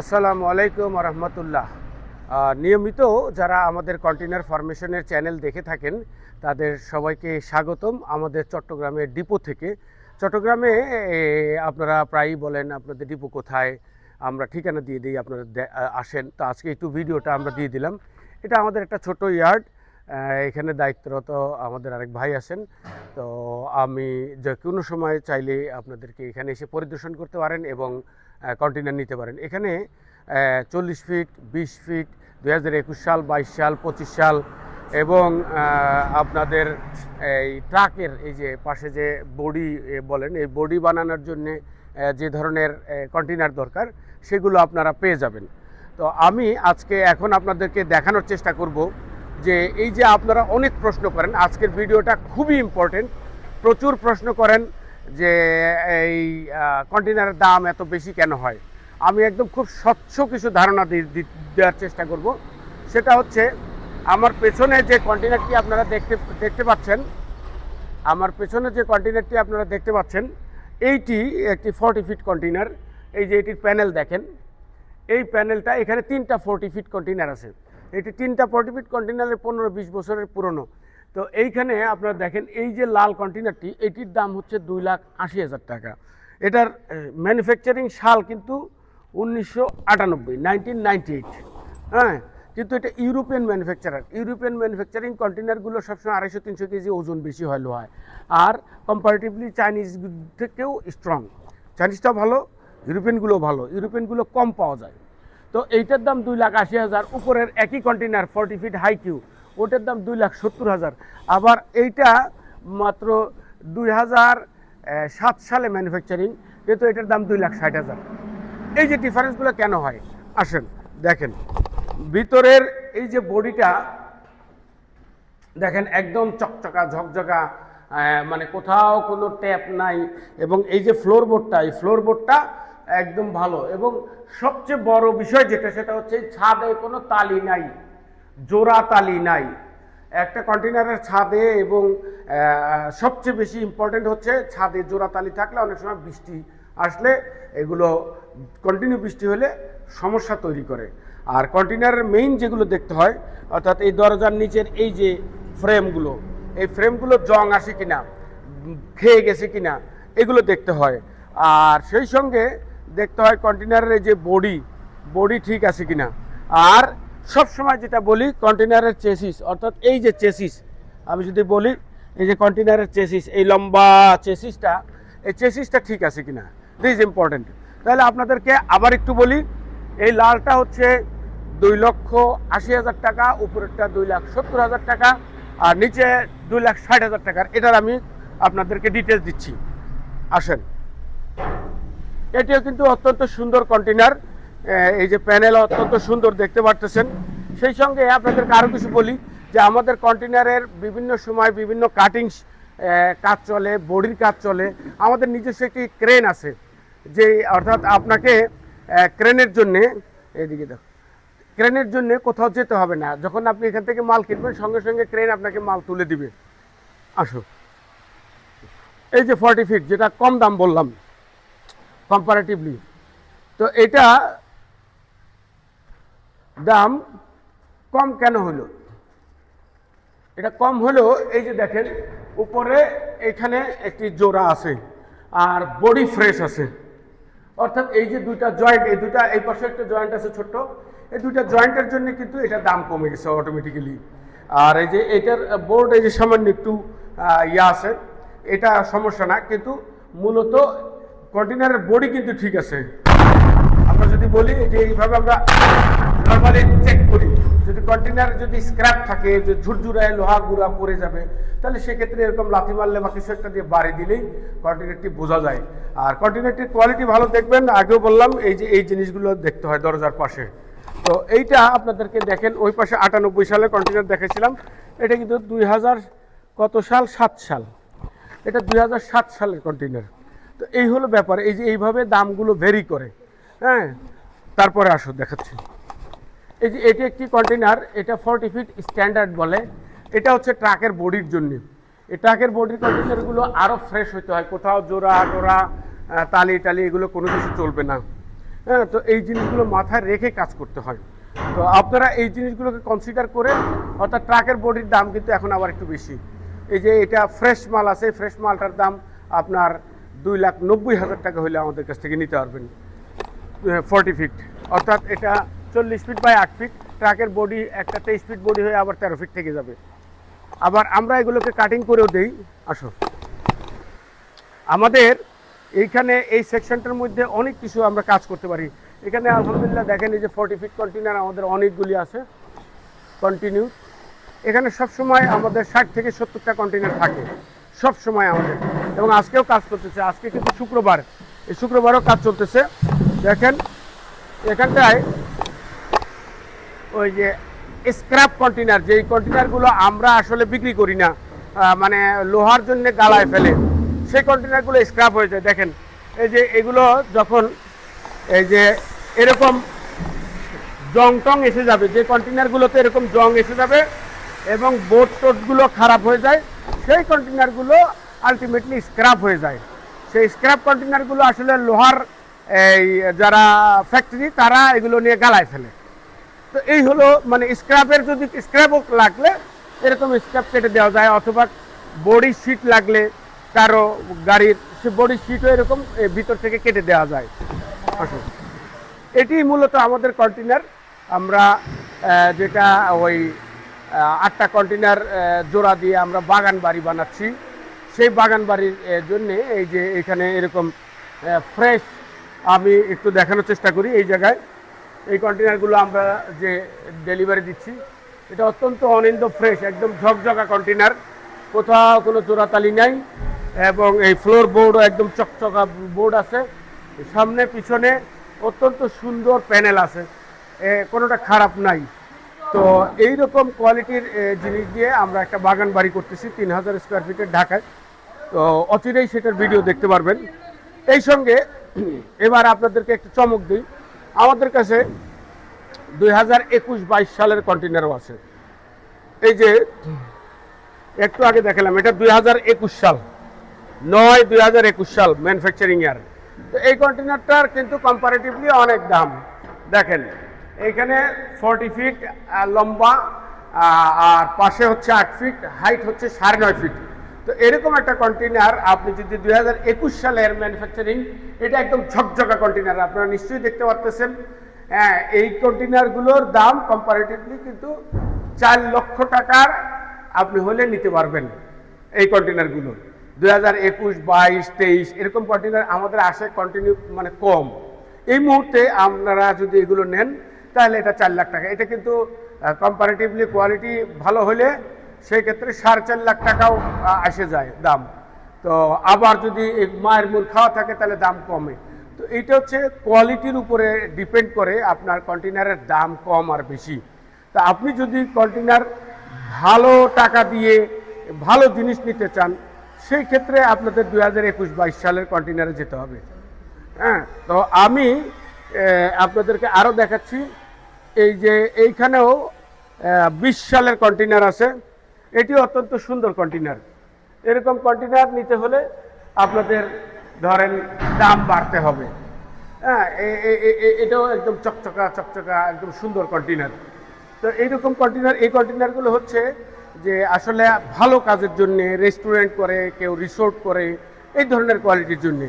আসসালামু আলাইকুম রহমতুল্লাহ। নিয়মিত যারা আমাদের কন্টেনার ফরমেশনের চ্যানেল দেখে থাকেন, তাদের সবাইকে স্বাগতম আমাদের চট্টগ্রামের ডিপো থেকে। চট্টগ্রামে আপনারা প্রায়ই বলেন আপনাদের ডিপো কোথায়, আমরা ঠিকানা দিয়ে দিই, আপনারা আসেন। তো আজকে একটু ভিডিওটা আমরা দিয়ে দিলাম। এটা আমাদের একটা ছোট ইয়ার্ড এখানে দায়িত্বরত আমাদের আরেক ভাই আছেন। তো আমি যে কোনো সময় চাইলে আপনাদেরকে এখানে এসে পরিদর্শন করতে পারেন এবং কন্টেনার নিতে পারেন। এখানে চল্লিশ ফিট বিশ ফিট দু হাজার একুশ সাল, বাইশ সাল, পঁচিশ সাল এবং আপনাদের এই ট্রাকের এই যে পাশে যে বডি বলেন, এই বডি বানানোর জন্য যে ধরনের কন্টেনার দরকার, সেগুলো আপনারা পেয়ে যাবেন। তো আমি আজকে এখন আপনাদেরকে দেখানোর চেষ্টা করব যে এই যে আপনারা অনেক প্রশ্ন করেন, আজকের ভিডিওটা খুবই ইম্পর্টেন্ট প্রচুর প্রশ্ন করেন যে এই কন্টেনারের দাম এত বেশি কেন হয়? আমি একদম খুব স্বচ্ছ কিছু ধারণা দেওয়ার চেষ্টা করব। সেটা হচ্ছে, আমার পেছনে যে কন্টেনারটি আপনারা দেখতে দেখতে পাচ্ছেন, আমার পেছনে যে কন্টেনারটি আপনারা দেখতে পাচ্ছেন, এইটি একটি ফর্টি ফিট কন্টেনার এই যে এটির প্যানেল দেখেন, এই প্যানেলটা এখানে তিনটা ফর্টি ফিট কন্টেনার আছে। এটি তিনটা ফোর্টি ফিট কন্টেনারের পনেরো বিশ বছরের পুরনো। তো এইখানে আপনারা দেখেন, এই যে লাল কন্টেনারটি এটির দাম হচ্ছে দুই লাখ আশি হাজার টাকা। এটার ম্যানুফ্যাকচারিং সাল কিন্তু উনিশশো আটানব্বই নাইনটিন নাইনটি এইট হ্যাঁ কিন্তু এটা ইউরোপিয়ান ম্যানুফ্যাকচারার ইউরোপিয়ান ম্যানুফ্যাকচারিং কন্টেনারগুলো সবসময় আড়াইশো, তিনশো কেজি ওজন বেশি হয় লোহায়। আর কম্পারেটিভলি চাইনিজ থেকেও স্ট্রং চাইনিজটা ভালো ইউরোপিয়ানগুলো ভালো। ইউরোপিয়ানগুলো কম পাওয়া যায়। তো এইটার দাম দুই লাখ আশি হাজার, উপরের একই container forty feet high Q ওটার দাম দুই লাখ সত্তর হাজার। আবার এইটা মাত্র দুই হাজার সাত সালে ম্যানুফ্যাকচারিং কিন্তু এটার দাম দুই লাখ ষাট হাজার। এই যে ডিফারেন্সগুলো কেন হয়? আসেন, দেখেন। ভিতরের এই যে বডিটা, দেখেন, একদম চকচকা, ঝকঝকা মানে কোথাও কোনো ট্যাপ নাই, এবং এই যে ফ্লোর বোর্ডটা এই ফ্লোর বোর্ডটা একদম ভালো। এবং সবচেয়ে বড় বিষয় যেটা, সেটা হচ্ছে ছাদে কোনো তালি নাই। জোড়া তালি নাই। একটা কন্টেনারের ছাদে এবং সবচেয়ে বেশি ইম্পর্টেন্ট হচ্ছে ছাদে জোড়া তালি থাকলে অনেক সময় বৃষ্টি আসলে এগুলো কন্টিনিউ বৃষ্টি হলে সমস্যা তৈরি করে। আর কন্টেনারের মেইন যেগুলো দেখতে হয় অর্থাৎ এই দরজার নিচের এই যে ফ্রেমগুলো এই ফ্রেমগুলো জং আসে কিনা উম, খেয়ে গেছে কিনা এগুলো দেখতে হয়। আর সেই সঙ্গে দেখতে হয় কন্টেনারের যে বডি বডি ঠিক আছে কিনা। আর সব সময় যেটা বলি কন্টেনারের চেসিস অর্থাৎ এই যে চেসিস আমি যদি বলি, এই যে কন্টেনারের চেসিস এই লম্বা চেসিসটা এই চেসিসটা ঠিক আছে কিনা? দিস ইম্পর্টেন্ট তাহলে আপনাদেরকে আবার একটু বলি, এই লালটা হচ্ছে দুই লক্ষ আশি হাজার টাকা, উপরেরটা দুই লাখ সত্তর হাজার টাকা, আর নিচে দুই লাখ ষাট হাজার টাকার। এটার আমি আপনাদেরকে ডিটেলস দিচ্ছি। আসেন। এটিও কিন্তু অত্যন্ত সুন্দর কন্টেনার এই যে প্যানেল অত্যন্ত সুন্দর দেখতে পারতেছেন। সেই সঙ্গে আপনাদেরকে আরও কিছু বলি, যে আমাদের কন্টেনারের বিভিন্ন সময় বিভিন্ন কাটিংস কাজ চলে, বডির কাজ চলে। আমাদের নিজস্ব একটি ক্রেন আছে, যে অর্থাৎ আপনাকে ক্রেনের জন্যে এদিকে দেখো, ক্রেনের জন্য কোথাও যেতে হবে না। যখন আপনি এখান থেকে মাল কিনবেন, সঙ্গে সঙ্গে ক্রেন আপনাকে মাল তুলে দিবে। আসো। এই যে ফর্টি ফিট যেটা কম দাম বললাম কম্পারেটিভলি তো এটা দাম কম কেন হলো? এটা কম হলো, এই যে দেখেন, উপরে এখানে একটি জোড়া আছে আর বডি ফ্রেশ আছে। অর্থাৎ এই যে দুইটা জয়েন্ট এই দুইটা, এই পাশে একটা জয়েন্ট আছে ছোট্ট, এই দুইটা জয়েন্টের জন্য কিন্তু এটা দাম কমে গেছে অটোমেটিক্যালি আর এই যে এটার বোর্ড এই যে সামান্য একটু ইয়া আছে, এটা সমস্যা না, কিন্তু মূলত কন্টেনারের বডি কিন্তু ঠিক আছে। আমরা যদি বলি যে এইভাবে আমরা নর্মালি চেক করি। যদি কন্টেনার যদি স্ক্র্যাপ থাকে, যে ঝুরঝুরায় লোহা গুঁড়া পড়ে যাবে, তাহলে সেক্ষেত্রে এরকম লাথি মারলে বা কিছু একটা দিয়ে বাড়ি দিলেই কন্টেনারটি বোঝা যায়। আর কন্টেনারটির কোয়ালিটি ভালো দেখবেন, আগেও বললাম, এই যে এই জিনিসগুলো দেখতে হয় দরজার পাশে। তো এইটা আপনাদেরকে দেখেন, ওই পাশে আটানব্বই সালে কন্টেনার দেখেছিলাম, এটা কিন্তু দুই হাজার কত সাল? সাত সাল। এটা দুই হাজার সাত সালের কন্টেনার তো এই হলো ব্যাপার, এই যে এইভাবে দামগুলো ভেরি করে। হ্যাঁ? তারপরে আসো, দেখাচ্ছি। এই যে এটি একটি কন্টেনার এটা ফর্টি ফিট স্ট্যান্ডার্ড বলে। এটা হচ্ছে ট্রাকের বডির জন্য। এই ট্রাকের বডির কন্টেনারগুলো আরও ফ্রেশ হতে হয়। কোথাও জোড়া টোরা তালি টালি এগুলো কোনো কিছু চলবে না। হ্যাঁ তো এই জিনিসগুলো মাথায় রেখে কাজ করতে হয়। তো আপনারা এই জিনিসগুলোকে কনসিডার করে, অর্থাৎ ট্রাকের বডির দাম কিন্তু এখন আবার একটু বেশি। এই যে, এটা ফ্রেশ মাল আছে। ফ্রেশ মালটার দাম আপনার দুই লাখ নব্বই হাজার টাকা হলে আমাদের কাছ থেকে নিতে পারবেন। ফর্টি ফিট অর্থাৎ এটা চল্লিশ ফিট বাই আট ফিট ট্রাকের বডি একটা তেইশ ফিট বডি হয়ে আবার তেরো ফিট থেকে যাবে। আবার আমরা এগুলোকে কাটিং করেও দেই। আসো। আমাদের এইখানে এই সেকশনটার মধ্যে অনেক কিছু আমরা কাজ করতে পারি। এখানে আলহামদুলিল্লাহ দেখেন এই যে ফর্টি ফিট কন্টেনার আমাদের অনেকগুলি আছে। কন্টিনিউ এখানে সব সময় আমাদের ষাট থেকে সত্তরটা কন্টেনার থাকে। সব সময় আমাদের। এবং আজকেও কাজ করতেছে। আজকে কিন্তু শুক্রবার। এই শুক্রবারও কাজ চলতেছে। দেখেন, এখানটায় ওই যে স্ক্র্যাপ কন্টেনার যেই কন্টেনারগুলো আমরা আসলে বিক্রি করি না মানে লোহার জন্য গালায় ফেলে, সেই কন্টেনারগুলো স্ক্র্যাপ হয়ে যায়। দেখেন, এই যে এগুলো যখন এই যে এরকম জং টং এসে যাবে, যে কন্টেনারগুলোতে এরকম জং এসে যাবে এবং বোট টোটগুলো খারাপ হয়ে যায়, সেই কন্টেনারগুলো আলটিমেটলি স্ক্র্যাপ হয়ে যায়। সেই স্ক্র্যাপ কন্টেনারগুলো আসলে লোহার, এই যারা ফ্যাক্টরি তারা এগুলো নিয়ে গালায় ফেলে। তো এই হলো মানে স্ক্র্যাপের যদি স্ক্র্যাপও লাগলে, এরকম স্ক্র্যাপ কেটে দেওয়া যায়, অথবা বডি শিট লাগলে কারও গাড়ির, সে বডি শিটও এরকম ভিতর থেকে কেটে দেওয়া যায়। এটি মূলত আমাদের কন্টেনার আমরা যেটা ওই আটটা কন্টেনার জোড়া দিয়ে আমরা বাগান বাড়ি বানাচ্ছি। সেই বাগান বাড়ির জন্য এই যে এখানে এরকম ফ্রেশ আমি একটু দেখানোর চেষ্টা করি এই জায়গায়। এই কন্টেনারগুলো আমরা যে ডেলিভারি দিচ্ছি, এটা অত্যন্ত অনিন্দ ফ্রেশ একদম ঝকঝকা কন্টেনার কোথাও কোনো চোরাতালি নাই এবং এই ফ্লোর বোর্ডও একদম চকচকা বোর্ড আছে। সামনে, পিছনে অত্যন্ত সুন্দর প্যানেল আছে। কোনোটা খারাপ নাই। তো এই রকম কোয়ালিটির জিনিস দিয়ে আমরা একটা বাগান বাড়ি করতেছি তিন হাজার স্কোয়ার ফিটের ঢাকায়। তো অচিরেই সেটার ভিডিও দেখতে পারবেন। এই সঙ্গে এবার আপনাদেরকে একটু চমক দিই। আমাদের কাছে দুই হাজার একুশ বাইশ সালের কন্টেনারও আছে। এই যে, একটু আগে দেখালাম, এটা দুই হাজার একুশ সাল, নয় দুই হাজার একুশ সাল ম্যানুফ্যাকচারিং ইয়ার তো এই কন্টেনারটার কিন্তু কম্পারেটিভলি অনেক দাম। দেখেন, এইখানে ফর্টি ফিট লম্বা আর পাশে হচ্ছে আট ফিট হাইট হচ্ছে সাড়ে নয় ফিট তো এরকম একটা কন্টেনার আপনি যদি দুই হাজার একুশ সালের ম্যানুফ্যাকচারিং এটা একদম ঝকঝকা কন্টেনার আপনারা নিশ্চয়ই দেখতে পারতেছেন। হ্যাঁ এই কন্টেনারগুলোর দাম কম্পারেটিভলি কিন্তু চার লক্ষ টাকার আপনি হলে নিতে পারবেন এই কন্টেনারগুলো দুই হাজার একুশ, বাইশ, তেইশ, এরকম কন্টেনার আমাদের আসে কন্টিনিউ মানে কম। এই মুহূর্তে আপনারা যদি এগুলো নেন, তাহলে এটা চার লাখ টাকা। এটা কিন্তু কম্পারেটিভলি কোয়ালিটি ভালো হলে সেই ক্ষেত্রে সাড়ে চার লাখ টাকাও আসে যায় দাম। তো আবার যদি মায়ের মূল খাওয়া থাকে, তাহলে দাম কমে। তো এটা হচ্ছে কোয়ালিটির উপরে ডিপেন্ড করে আপনার কন্টেনারের দাম কম আর বেশি। তা আপনি যদি কন্টেনার ভালো টাকা দিয়ে ভালো জিনিস নিতে চান, সেই ক্ষেত্রে আপনাদের দুই হাজার একুশ বাইশ সালের কন্টেনারে যেতে হবে। হ্যাঁ তো আমি আপনাদেরকে আরও দেখাচ্ছি। এই যে এইখানেও বিশ সালের কন্টেনার আছে। এটি অত্যন্ত সুন্দর কন্টেনার এরকম কন্টেনার নিতে হলে আপনাদের ধরেন দাম বাড়তে হবে। হ্যাঁ এটাও একদম চকচকা চকচকা, একদম সুন্দর কন্টেনার তো এইরকম কন্টেনার এই কন্টেনারগুলো হচ্ছে যে আসলে ভালো কাজের জন্য রেস্টুরেন্ট করে, কেউ রিসোর্ট করে, এই ধরনের কোয়ালিটির জন্য।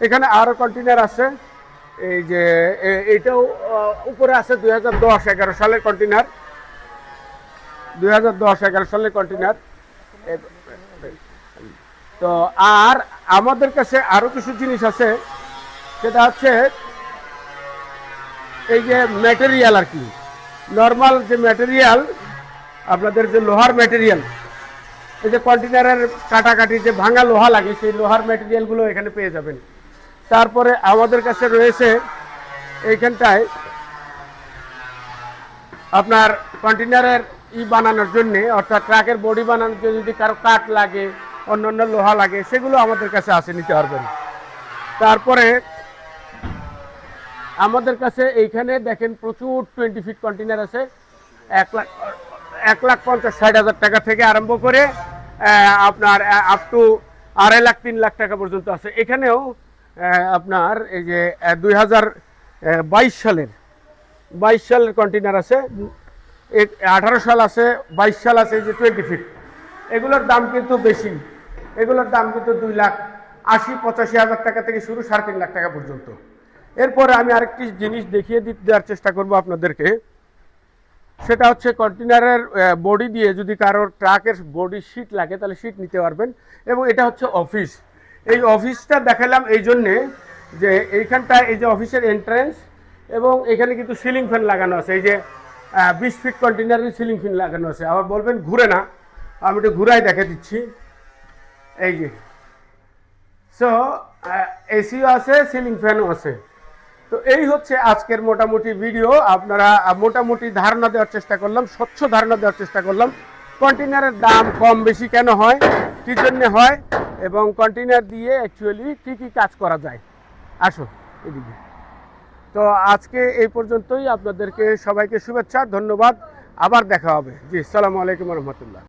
এখানে আরও কন্টেনার আছে, এই যে এটাও উপরে আছে দুই হাজার দশ, এগারো সালের কন্টেনার দুই হাজার দশ এগারো সালের কন্টেনার। তো আর আমাদের কাছে আরও কিছু জিনিস আছে, সেটা হচ্ছে এই যে ম্যাটেরিয়াল আর কি। নর্মাল যে ম্যাটেরিয়াল আপনাদের যে লোহার ম্যাটেরিয়াল এই যে কন্টেনারের কাটাকাটি যে ভাঙা লোহা লাগে, সেই লোহার ম্যাটেরিয়ালগুলো এখানে পেয়ে যাবেন। তারপরে আমাদের কাছে রয়েছে এইখানটায় আপনার কন্টেনারের ই বানানোর জন্য, অর্থাৎ ট্রাকের বডি বানানোর জন্য যদি কারও কাঠ লাগে অন্য অন্য লোহা লাগে, সেগুলো আমাদের কাছে আসে, নিতে পারবেন। তারপরে আমাদের কাছে এইখানে দেখেন প্রচুর টোয়েন্টি ফিট কন্টেনার আছে। এক লাখ এক লাখ পঞ্চাশ ষাট হাজার টাকা থেকে আরম্ভ করে আপনার আপ টু আড়াই লাখ, তিন লাখ টাকা পর্যন্ত আছে। এখানেও আপনার এই যে দুই হাজার বাইশ সালের বাইশ সালের কন্টেনার আছে। আঠারো সাল আছে, বাইশ সাল আছে যে টোয়েন্টি ফিট এগুলোর দাম কিন্তু বেশি। এগুলোর দাম কিন্তু দুই লাখ আশি, পঁচাশি হাজার টাকা থেকে শুরু, সাড়ে তিন লাখ টাকা পর্যন্ত। এরপরে আমি আরেকটি জিনিস দেখিয়ে দেওয়ার চেষ্টা করব আপনাদেরকে। সেটা হচ্ছে কন্টেনারের বডি দিয়ে যদি কারোর ট্রাকের বডি শিট লাগে, তাহলে শিট নিতে পারবেন। এবং এটা হচ্ছে অফিস এই অফিসটা দেখালাম এই জন্যে যে এইখানটায় এই যে অফিসের এন্ট্রেন্স এবং এখানে কিন্তু সিলিং ফ্যান লাগানো আছে। এই যে বিশ ফিট কন্টেনারের সিলিং ফ্যান লাগানো আছে। আবার বলবেন ঘুরে না। আমি একটু ঘুরাই দেখে দিচ্ছি। এই যে। সো এসিও আছে সিলিং ফ্যানও আছে। তো এই হচ্ছে আজকের মোটামুটি ভিডিও আপনারা মোটামুটি ধারণা দেওয়ার চেষ্টা করলাম, স্বচ্ছ ধারণা দেওয়ার চেষ্টা করলাম। কন্টেনারের দাম কম বেশি কেন হয়, কী জন্যে হয়, এবং কন্টেনার দিয়ে অ্যাকচুয়ালি কী কী কাজ করা যায়? আসো এদিকে। তো আজকে এই পর্যন্তই। আপনাদেরকে সবাইকে শুভেচ্ছা, ধন্যবাদ। আবার দেখা হবে। জি, সালামু আলাইকুম রহমতুল্লাহ।